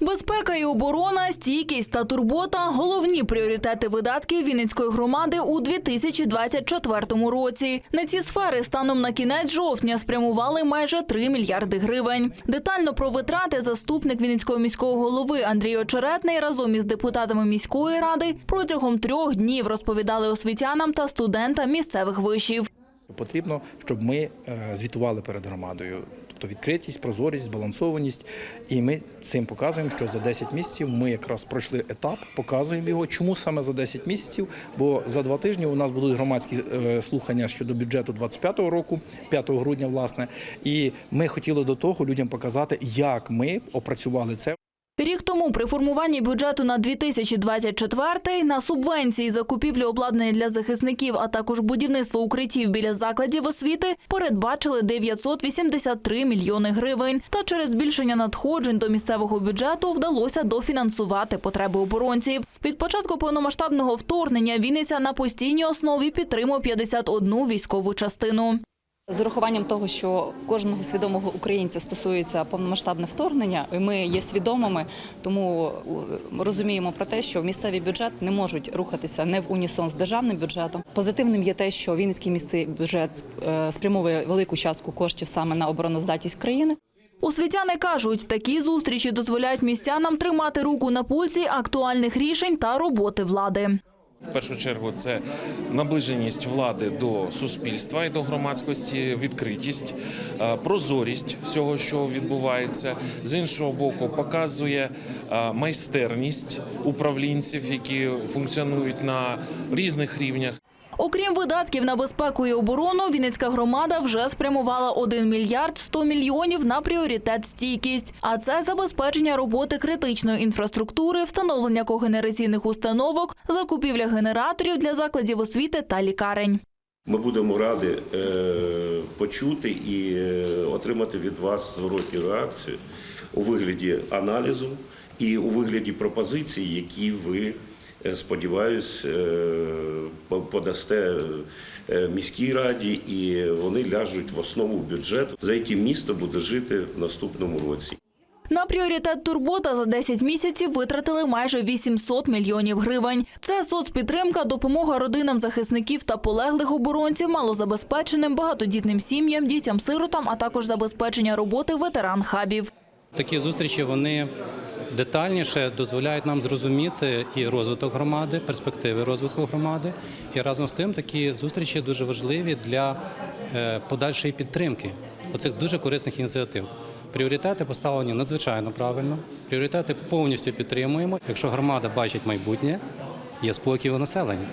Безпека і оборона, стійкість та турбота головні пріоритети видатків Вінницької громади у 2024 році. На ці сфери станом на кінець жовтня спрямували майже 3 мільярди гривень. Детально про витрати заступник Вінницького міського голови Андрій Очеретний разом із депутатами міської ради протягом трьох днів розповідали освітянам та студентам місцевих вишів. Потрібно, щоб ми е, звітували перед громадою. Тобто відкритість, прозорість, збалансованість. І ми цим показуємо, що за 10 місяців ми якраз пройшли етап, показуємо його. Чому саме за 10 місяців? Бо за два тижні у нас будуть громадські е, слухання щодо бюджету 25 року, 5 грудня, власне. І ми хотіли до того людям показати, як ми опрацювали це. Рік тому при формуванні бюджету на 2024 на субвенції закупівлю обладнання для захисників, а також будівництво укриттів біля закладів освіти передбачили 983 мільйони гривень. Та через збільшення надходжень до місцевого бюджету вдалося дофінансувати потреби оборонців. Від початку повномасштабного вторгнення Вінниця на постійній основі підтримує 51 військову частину. З урахуванням того, що кожного свідомого українця стосується повномасштабне вторгнення, і ми є свідомими, тому е, розуміємо про те, що місцевий бюджет не можуть рухатися не в унісон з державним бюджетом. Позитивним є те, що Вінницький міський бюджет е, спрямовує велику частку коштів саме на обороноздатність країни. Освітяни кажуть, такі зустрічі дозволяють містянам тримати руку на пульсі актуальних рішень та роботи влади. В першу чергу це наближеність влади до суспільства і до громадськості, відкритість, е, прозорість всього, що відбувається. З іншого боку, показує е, майстерність управлінців, які функціонують на різних рівнях. Окрім видатків на безпеку і оборону, Вінницька громада вже спрямувала 1 мільярд 100 мільйонів на пріоритет стійкість. А це забезпечення роботи критичної інфраструктури, встановлення когенераційних установок, закупівля генераторів для закладів освіти та лікарень. Ми будемо раді е, почути і е, отримати від вас зворотню реакцію у вигляді аналізу і у вигляді пропозицій, які ви, сподіваюсь, е, подасте е, міській раді, і вони ляжуть в основу бюджету, за яким місто буде жити в наступному році. На пріоритет турбота за 10 місяців витратили майже 800 мільйонів гривень. Це соцпідтримка, допомога родинам захисників та полеглих оборонців, малозабезпеченим, багатодітним сім'ям, дітям-сиротам, а також забезпечення роботи ветеран-хабів. Такі зустрічі вони детальніше дозволяють нам зрозуміти і розвиток громади, перспективи розвитку громади. І разом з тим такі зустрічі дуже важливі для е, подальшої підтримки оцих дуже корисних ініціатив. Пріоритети поставлені надзвичайно правильно. Пріоритети повністю підтримуємо. Якщо громада бачить майбутнє, є спокій у населення.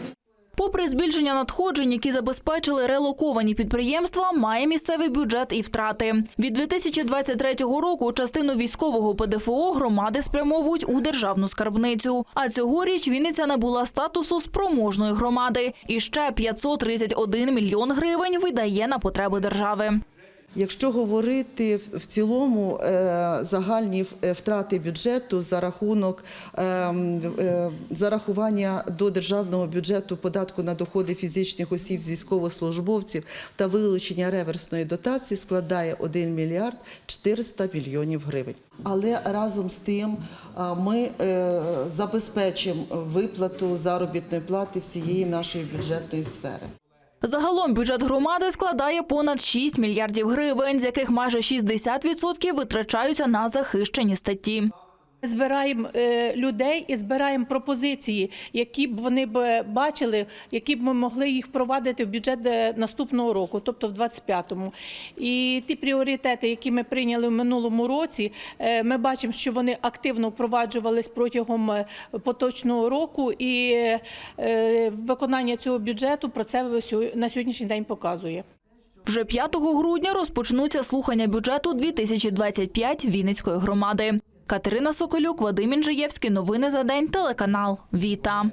Попри збільшення надходжень, які забезпечили релоковані підприємства, має місцевий бюджет і втрати. Від 2023 року частину військового ПДФО громади спрямовують у державну скарбницю. А цьогоріч Вінниця набула статусу спроможної громади. І ще 531 мільйон гривень видає на потреби держави. Якщо говорити в- цілому е, загальні е, втрати бюджету за рахунок е, м, е, зарахування до державного бюджету податку на доходи фізичних осіб з військовослужбовців та вилучення реверсної дотації складає 1 мільярд 400 мільйонів гривень. Але разом з тим ми забезпечимо виплату заробітної плати всієї нашої бюджетної сфери. Загалом бюджет громади складає понад 6 мільярдів гривень, з яких майже 60% витрачаються на захищені статті. Збираємо е, людей і збираємо пропозиції, які б вони б бачили, які б ми могли їх впровадити в бюджет е, наступного року, тобто в 25-му. І ті пріоритети, які ми прийняли в минулому році, е, ми бачимо, що вони активно впроваджувались протягом поточного року, і виконання цього бюджету про це на сьогоднішній день показує. Вже 5 грудня розпочнуться слухання бюджету 2025 Вінницької громади. Катерина Соколюк, Вадим Інжиєвський. Новини за день. Телеканал Віта.